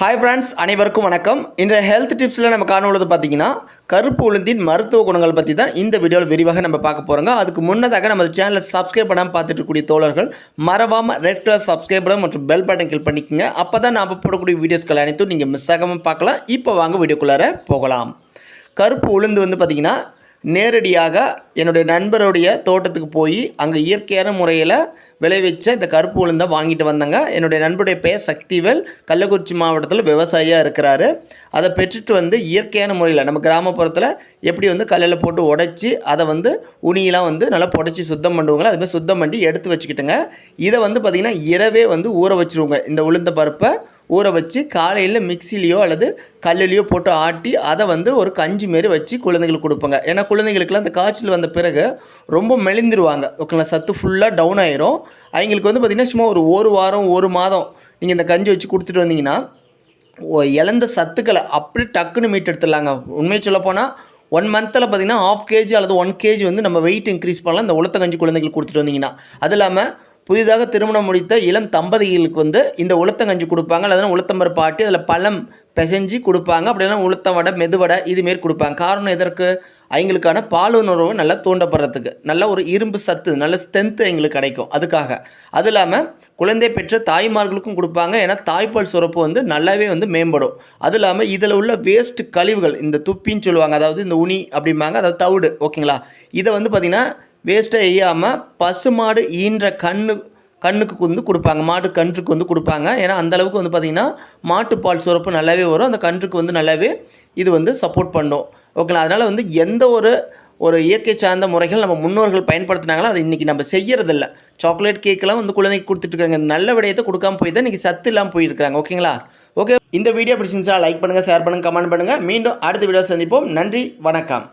Hi friends அனைவருக்கும் வணக்கம். இன்றைய ஹெல்த் டிப்ஸில் நம்ம காணும்பொழுது பார்த்தீங்கன்னா கருப்பு உளுந்தின் மருத்துவ குணங்கள் பற்றி தான் இந்த வீடியோவில் விரிவாக நம்ம பார்க்க போகிறோங்க அதுக்கு முன்னதாக நம்ம சேனலை சப்ஸ்கிரைப் பண்ணாமல் பார்த்துட்டு இருக்கக்கூடிய தோழர்கள் மறவாமல் ரெட் கலர் சப்ஸ்கிரைப் பண்ண மற்றும் பெல் பட்டன் கிளிக் பண்ணிக்கோங்க. அப்போ தான் நாம் போடக்கூடிய வீடியோஸ்கள் அனைத்தும் நீங்கள் மிஸ் ஆகாமல் பார்க்கலாம். இப்போ வாங்க வீடியோக்குள்ளார போகலாம். கருப்பு உளுந்து வந்து பார்த்திங்கன்னா நேரடியாக என்னுடைய நண்பருடைய தோட்டத்துக்கு போய் அங்கே இயற்கையான முறையில் விளைவிச்ச இந்த கருப்பு உளுந்தை வாங்கிட்டு வந்தேங்க. என்னுடைய நண்பருடைய பெயர் சக்திவேல். கள்ளக்குறிச்சி மாவட்டத்தில் விவசாயியாக இருக்கிறாரு. அதை பெற்றுட்டு வந்து இயற்கையான முறையில் நம்ம கிராமப்புறத்தில் எப்படி வந்து கல்லில் போட்டு உடைச்சி அதை வந்து உனியெலாம் வந்து நல்லா புடச்சி சுத்தம் பண்ணுவாங்களோ அதுமாதிரி சுத்தம் பண்ணி எடுத்து வச்சுக்கிட்டுங்க. இதை வந்து பார்த்திங்கன்னா இரவே வந்து ஊற வச்சுருவோங்க. இந்த உளுந்த பருப்பை ஊற வச்சு காலையில் மிக்சிலேயோ அல்லது கல்லுலேயோ போட்டு ஆட்டி அதை வந்து ஒரு கஞ்சி மாரி வச்சு குழந்தைங்களுக்கு கொடுப்பாங்க. ஏன்னா குழந்தைங்களுக்குலாம் அந்த காய்ச்சல் வந்த பிறகு ரொம்ப மெலிந்துருவாங்க. ஓகேங்களா? சத்து ஃபுல்லாக டவுன் ஆயிரும். அவங்களுக்கு வந்து பார்த்திங்கன்னா சும்மா ஒரு ஒரு வாரம் ஒரு மாதம் நீங்கள் இந்த கஞ்சி வச்சு கொடுத்துட்டு வந்தீங்கன்னா ஓ- இழந்த சத்துக்களை அப்படி டக்குன்னு மீட் எடுத்துடலாங்க. உண்மையை சொல்லப்போனால் ஒன் மந்தில் பார்த்தீங்கன்னா ஆஃப் கேஜி அல்லது ஒன் கேஜி வந்து நம்ம வெயிட் இன்க்ரீஸ் பண்ணலாம். இந்த உளுத்த கஞ்சி குழந்தைங்களுக்கு கொடுத்துட்டு வந்தீங்கன்னா. அது இல்லாமல் புதிதாக திருமணம் முடித்த இளம் தம்பதிகளுக்கு வந்து இந்த உளுத்தங்கஞ்சி கொடுப்பாங்க. அல்லது உளுத்தம்பருப்பு ஆட்டி அதில் பழம் பிசைஞ்சு கொடுப்பாங்க. அப்படிலாம் உளுத்த வடை மெதுவடை இதுமாரி கொடுப்பாங்க. காரணம் எதற்கு? அவங்களுக்கான பாலுணர்வு நல்லா தூண்டப்படுறதுக்கு. நல்ல ஒரு இரும்பு சத்து நல்ல ஸ்ட்ரென்த்து எங்களுக்கு கிடைக்கும். அதுக்காக. அது இல்லாமல் குழந்தை பெற்ற தாய்மார்களுக்கும் கொடுப்பாங்க. ஏன்னா தாய்ப்பால் சுரப்பு வந்து நல்லாவே வந்து மேம்படும். அது இல்லாமல் இதில் உள்ள வேஸ்ட் கழிவுகள் இந்த துப்பின்னு சொல்லுவாங்க. அதாவது இந்த உனி அப்படிம்பாங்க. அதாவது தவிடு ஓகேங்களா? இதை வந்து பார்த்திங்கன்னா வேஸ்ட்டாக எய்யாமல் பசுமாடு ஈன்ற கண்ணு கண்ணுக்கு வந்து கொடுப்பாங்க. மாட்டு கன்றுக்கு வந்து கொடுப்பாங்க. ஏன்னா அந்தளவுக்கு வந்து பார்த்திங்கன்னா மாட்டுப்பால் சுரப்பு நல்லாவே வரும். அந்த கன்றுக்கு வந்து நல்லாவே இது வந்து சப்போர்ட் பண்ணும். ஓகேங்களா அதனால் வந்து எந்த ஒரு ஒரு இயற்கை சார்ந்த முறைகள் நம்ம முன்னோர்கள் பயன்படுத்தினாங்களோ அதை இன்றைக்கி நம்ம செய்யறதில்ல. சாக்லேட் கேக்கெல்லாம் வந்து குழந்தைக்கு கொடுத்துட்ருக்காங்க நல்ல விடயத்தை கொடுக்காம போய் தான் இன்றைக்கி சத்து இல்லாமல் போயிருக்காங்க ஓகேங்களா ஓகே இந்த வீடியோ பிடிச்சிருந்துச்சா லைக் பண்ணுங்கள் ஷேர் பண்ணுங்கள் கமெண்ட் பண்ணுங்கள் மீண்டும் அடுத்த வீடியோ சந்திப்போம். நன்றி வணக்கம்.